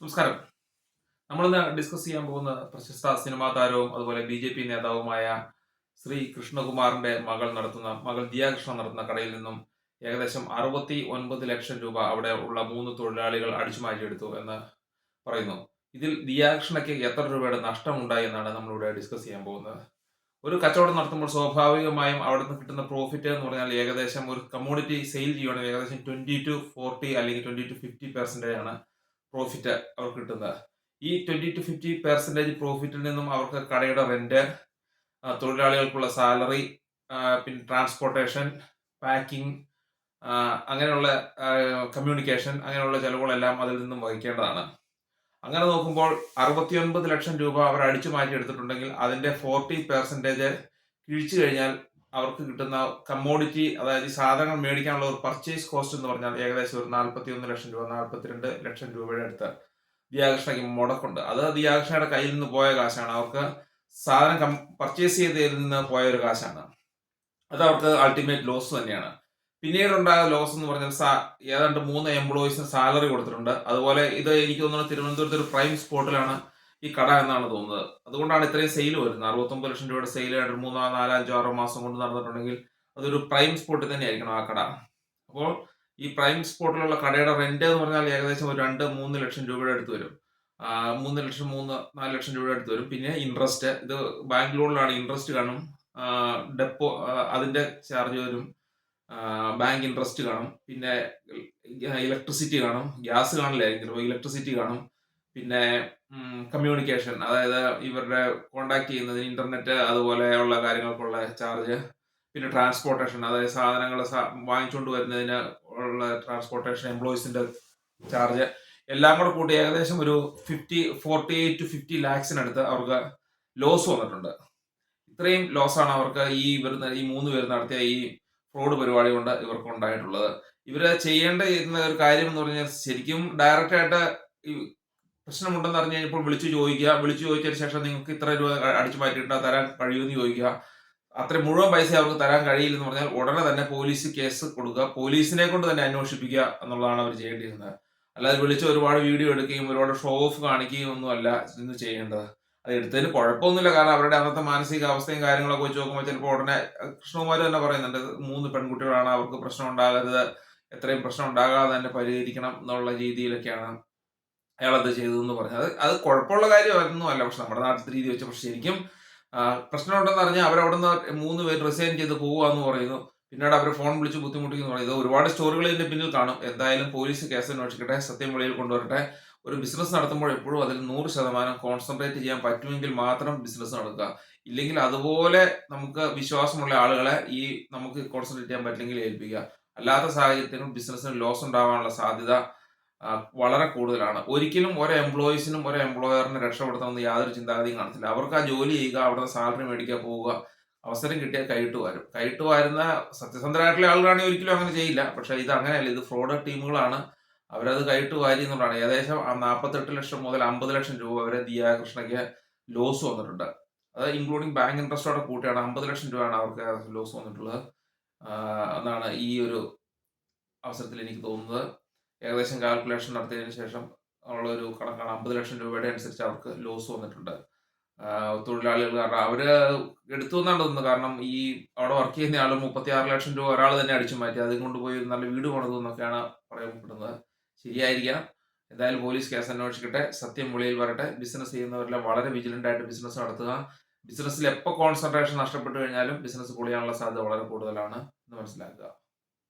നമസ്കാരം. നമ്മൾ ഇന്ന് ഡിസ്കസ് ചെയ്യാൻ പോകുന്ന പ്രശസ്ത സിനിമാ താരവും അതുപോലെ ബി ജെ പി നേതാവുമായ ശ്രീ കൃഷ്ണകുമാറിന്റെ മകൾ നടത്തുന്ന മകൾ ദിയാകൃഷ്ണ നടത്തുന്ന കടയിൽ നിന്നും ഏകദേശം അറുപത്തി ഒൻപത് ലക്ഷം രൂപ അവിടെ ഉള്ള മൂന്ന് തൊഴിലാളികൾ അടിച്ചു മാറ്റിയെടുത്തു എന്ന് പറയുന്നു. ഇതിൽ ദിയാകൃഷ്ണയ്ക്ക് എത്ര രൂപയുടെ നഷ്ടമുണ്ടായി എന്നാണ് നമ്മളിവിടെ ഡിസ്കസ് ചെയ്യാൻ പോകുന്നത്. ഒരു കച്ചവടം നടത്തുമ്പോൾ സ്വാഭാവികമായും അവിടെ നിന്ന് കിട്ടുന്ന പ്രോഫിറ്റ് എന്ന് പറഞ്ഞാൽ ഏകദേശം ഒരു കമ്മോഡിറ്റി സെയിൽ ചെയ്യുകയാണെങ്കിൽ ഏകദേശം ട്വന്റി ടു ഫോർട്ടി അല്ലെങ്കിൽ ട്വന്റി ടു ഫിഫ്റ്റി പെർസെന്റേജ് ആണ് പ്രോഫിറ്റ് അവർക്ക് കിട്ടുന്നത് ഈ ട്വന്റി ടു ഫിഫ്റ്റി പെർസെന്റേജ് പ്രോഫിറ്റിൽ നിന്നും അവർക്ക് കടയുടെ റെന്റ് തൊഴിലാളികൾക്കുള്ള സാലറി പിന്നെ ട്രാൻസ്പോർട്ടേഷൻ പാക്കിംഗ് അങ്ങനെയുള്ള കമ്മ്യൂണിക്കേഷൻ അങ്ങനെയുള്ള ചെലവുകളെല്ലാം അതിൽ നിന്നും വഹിക്കേണ്ടതാണ്. അങ്ങനെ നോക്കുമ്പോൾ അറുപത്തിയൊൻപത് ലക്ഷം രൂപ അവർ അടിച്ചു മാറ്റി എടുത്തിട്ടുണ്ടെങ്കിൽ അതിന്റെ ഫോർട്ടി പെർസെന്റേജ് കിഴിച്ചു കഴിഞ്ഞാൽ അവർക്ക് കിട്ടുന്ന കമ്മോഡിറ്റി അതായത് സാധനങ്ങൾ മേടിക്കാനുള്ള ഒരു പർച്ചേസ് കോസ്റ്റ് എന്ന് പറഞ്ഞാൽ ഏകദേശം ഒരു നാൽപ്പത്തി ഒന്ന് ലക്ഷം രൂപ നാൽപ്പത്തിരണ്ട് ലക്ഷം രൂപയുടെ അടുത്ത് ദിയാകൃഷ്ണയ്ക്ക് മുടക്കുണ്ട്. അത് ദിയാകൃഷ്ണയുടെ കയ്യിൽ നിന്ന് പോയ കാശാണ്. അവർക്ക് സാധനം പർച്ചേസ് ചെയ്തതിൽ നിന്ന് പോയ ഒരു കാശാണ്. അത് അവർക്ക് അൾട്ടിമേറ്റ് ലോസ് തന്നെയാണ്. പിന്നീട് ഉണ്ടായ ലോസ് എന്ന് പറഞ്ഞാൽ സാ ഏതാണ്ട് മൂന്ന് എംപ്ലോയീസിന് സാലറി കൊടുത്തിട്ടുണ്ട്. അതുപോലെ ഇത് എനിക്ക് തോന്നുന്നത് തിരുവനന്തപുരത്ത് ഒരു പ്രൈം സ്പോട്ടിലാണ് ഈ കട എന്നാണ് തോന്നുന്നത്. അതുകൊണ്ടാണ് ഇത്രയും സെയിൽ വരുന്നത്. അറുപത്തൊമ്പത് ലക്ഷം രൂപയുടെ സെയിൽ ആയിട്ട് മൂന്നോ നാലോ അഞ്ചോ ആറോ മാസം കൊണ്ട് നടന്നിട്ടുണ്ടെങ്കിൽ അതൊരു പ്രൈം സ്പോട്ടിൽ തന്നെ ആയിരിക്കണം ആ കട. അപ്പോൾ ഈ പ്രൈം സ്പോട്ടിലുള്ള കടയുടെ റെന്റ് എന്ന് പറഞ്ഞാൽ ഏകദേശം ഒരു രണ്ട് മൂന്ന് ലക്ഷം രൂപയുടെ അടുത്ത് വരും. മൂന്ന് ലക്ഷം മൂന്ന് നാല് ലക്ഷം രൂപയുടെ അടുത്ത് വരും. പിന്നെ ഇൻട്രസ്റ്റ് ഇത് ബാങ്ക് ലോണിലാണ് ഇൻട്രസ്റ്റ് കാണും. ഡെപ്പോ അതിന്റെ ചാർജ് വരും. ബാങ്ക് ഇൻട്രസ്റ്റ് കാണും. പിന്നെ ഇലക്ട്രിസിറ്റി കാണും. ഗ്യാസ് കാണില്ലായിരിക്കും. ഇലക്ട്രിസിറ്റി കാണും. പിന്നെ കമ്മ്യൂണിക്കേഷൻ അതായത് ഇവരുടെ കോണ്ടാക്ട് ചെയ്യുന്നതിന് ഇന്റർനെറ്റ് അതുപോലെയുള്ള കാര്യങ്ങൾക്കുള്ള ചാർജ് പിന്നെ ട്രാൻസ്പോർട്ടേഷൻ അതായത് സാധനങ്ങൾ വാങ്ങിച്ചുകൊണ്ട് വരുന്നതിന് ഉള്ള ട്രാൻസ്പോർട്ടേഷൻ എംപ്ലോയീസിന്റെ ചാർജ് എല്ലാം കൂടെ കൂട്ടി ഏകദേശം ഒരു ഫിഫ്റ്റി ഫോർട്ടി ടു ഫിഫ്റ്റി ലാക്സിനടുത്ത് അവർക്ക് ലോസ് വന്നിട്ടുണ്ട്. ഇത്രയും ലോസ് ആണ് അവർക്ക് ഈ ഇവർ ഈ മൂന്ന് പേര് നടത്തിയ ഈ ഫ്രോഡ് പരിപാടി കൊണ്ട് ഇവർക്ക് ഉണ്ടായിട്ടുള്ളത്. ഇവർ ചെയ്യേണ്ട ഒരു കാര്യം എന്ന് പറഞ്ഞാൽ ശരിക്കും ഡയറക്റ്റ് ആയിട്ട് പ്രശ്നമുണ്ടെന്ന് അറിഞ്ഞു കഴിഞ്ഞപ്പോൾ വിളിച്ചു ചോദിക്കുക. വിളിച്ചു ചോദിച്ചതിന് ശേഷം നിങ്ങൾക്ക് ഇത്ര രൂപ അടിച്ചു മാറ്റിയിട്ട് തരാൻ കഴിയുമെന്ന് ചോദിക്കുക. അത്ര മുഴുവൻ പൈസ അവർക്ക് തരാൻ കഴിയില്ലെന്ന് പറഞ്ഞാൽ ഉടനെ തന്നെ പോലീസ് കേസ് കൊടുക്കുക. പോലീസിനെ കൊണ്ട് തന്നെ അന്വേഷിപ്പിക്കുക എന്നുള്ളതാണ് അവർ ചെയ്യേണ്ടിയിരുന്നത്. അല്ലാതെ വിളിച്ച് ഒരുപാട് വീഡിയോ എടുക്കുകയും ഒരുപാട് ഷോ ഓഫ് കാണിക്കുകയും ഒന്നും അല്ല ഇന്ന് ചെയ്യേണ്ടത്. അത് എടുത്തതിന് കുഴപ്പമൊന്നുമില്ല. കാരണം അവരുടെ അന്നത്തെ മാനസിക അവസ്ഥയും കാര്യങ്ങളൊക്കെ വെച്ച് നോക്കുമ്പോൾ ചിലപ്പോൾ ഉടനെ കൃഷ്ണകുമാർ തന്നെ പറയുന്നുണ്ട് മൂന്ന് പെൺകുട്ടികളാണ് അവർക്ക് പ്രശ്നം ഉണ്ടാകരുത്. എത്രയും പ്രശ്നം ഉണ്ടാകാതെ തന്നെ പരിഹരിക്കണം എന്നുള്ള രീതിയിലൊക്കെയാണ് അയാൾ അത് ചെയ്തതെന്ന് പറഞ്ഞു. അത് കുഴപ്പമുള്ള കാര്യമായിരുന്നു അല്ല. പക്ഷെ നമ്മുടെ നാട്ടിലത്തെ രീതി വെച്ച. പക്ഷെ ശരിക്കും പ്രശ്നമുണ്ടെന്ന് അറിഞ്ഞാൽ അവരവിടുന്ന് മൂന്ന് പേര് റിസൈൻ ചെയ്ത് പോവുകയെന്ന് പറയുന്നു. പിന്നീട് അവർ ഫോൺ വിളിച്ച് ബുദ്ധിമുട്ടിക്കുന്നു പറയുന്നത് ഒരുപാട് സ്റ്റോറികൾ ഇതിന്റെ പിന്നിൽ കാണും. എന്തായാലും പോലീസ് കേസ് അന്വേഷിക്കട്ടെ സത്യം വെളിയിൽ കൊണ്ടുവരട്ടെ. ഒരു ബിസിനസ് നടത്തുമ്പോൾ എപ്പോഴും അതിൽ നൂറ് ശതമാനം കോൺസെൻട്രേറ്റ് ചെയ്യാൻ പറ്റുമെങ്കിൽ മാത്രം ബിസിനസ് നടക്കുക. ഇല്ലെങ്കിൽ അതുപോലെ നമുക്ക് വിശ്വാസമുള്ള ആളുകളെ ഈ നമുക്ക് കോൺസെൻട്രേറ്റ് ചെയ്യാൻ പറ്റില്ലെങ്കിൽ ഏൽപ്പിക്കുക. അല്ലാത്ത സാഹചര്യത്തിലും ബിസിനസ്സിന് ലോസ് ഉണ്ടാവാനുള്ള സാധ്യത വളരെ കൂടുതലാണ്. ഒരിക്കലും ഒരു എംപ്ലോയീസിനും ഒരു എംപ്ലോയറിനെ രക്ഷപ്പെടുത്തണമെന്ന് യാതൊരു ചിന്താഗതിയും കാണത്തില്ല. അവർക്ക് ആ ജോലി ചെയ്യുക അവിടെ സാലറി മേടിക്കാൻ പോവുക അവസരം കിട്ടിയാൽ കൈയിട്ട് വരും. കൈയിട്ട് വരുന്ന സത്യസന്ധരായിട്ടുള്ള ആളുകളാണെങ്കിൽ ഒരിക്കലും അങ്ങനെ ചെയ്യില്ല. പക്ഷെ ഇത് അങ്ങനെയല്ല. ഇത് ഫ്രോഡ് ടീമുകളാണ് അവരത് കൈയിട്ട് വാരി എന്നുള്ളതാണ്. ഏകദേശം നാൽപ്പത്തെട്ട് ലക്ഷം മുതൽ അമ്പത് ലക്ഷം രൂപ വരെ ദിയാകൃഷ്ണയ്ക്ക് ലോസ് വന്നിട്ടുണ്ട്. അത് ഇൻക്ലൂഡിങ് ബാങ്ക് ഇൻട്രസ്റ്റോടെ കൂട്ടിയാണ് അമ്പത് ലക്ഷം രൂപയാണ് അവർക്ക് ലോസ് വന്നിട്ടുള്ളത്. എന്നാണ് ഈ ഒരു അവസരത്തിൽ എനിക്ക് തോന്നുന്നത്. ഏകദേശം കാൽക്കുലേഷൻ നടത്തിയതിന് ശേഷം ഉള്ളൊരു കണക്കാണ് അമ്പത് ലക്ഷം രൂപയുടെ അനുസരിച്ച് അവർക്ക് ലോസ് വന്നിട്ടുണ്ട്. തൊഴിലാളികൾ കാരണം അവർ എടുത്തു എന്നാണ് തോന്നുന്നത്. കാരണം ഈ അവിടെ വർക്ക് ചെയ്യുന്ന ആൾ മുപ്പത്തി ആറ് ലക്ഷം രൂപ ഒരാൾ തന്നെ അടിച്ചു മാറ്റി അതും കൊണ്ടുപോയി നല്ല വീട് പണിതു എന്നൊക്കെയാണ് പറയപ്പെടുന്നത്. ശരിയായിരിക്കാം എന്തായാലും പോലീസ് കേസ് അന്വേഷിക്കട്ടെ. സത്യം വെളിയിൽ വരട്ടെ. ബിസിനസ് ചെയ്യുന്നവരെല്ലാം വളരെ വിജിലന്റ് ആയിട്ട് ബിസിനസ് നടത്തുക. ബിസിനസ്സിൽ എപ്പോൾ കോൺസെൻട്രേഷൻ നഷ്ടപ്പെട്ടു കഴിഞ്ഞാലും ബിസിനസ് പൊളിയാനുള്ള സാധ്യത വളരെ കൂടുതലാണ് എന്ന് മനസ്സിലാക്കുക.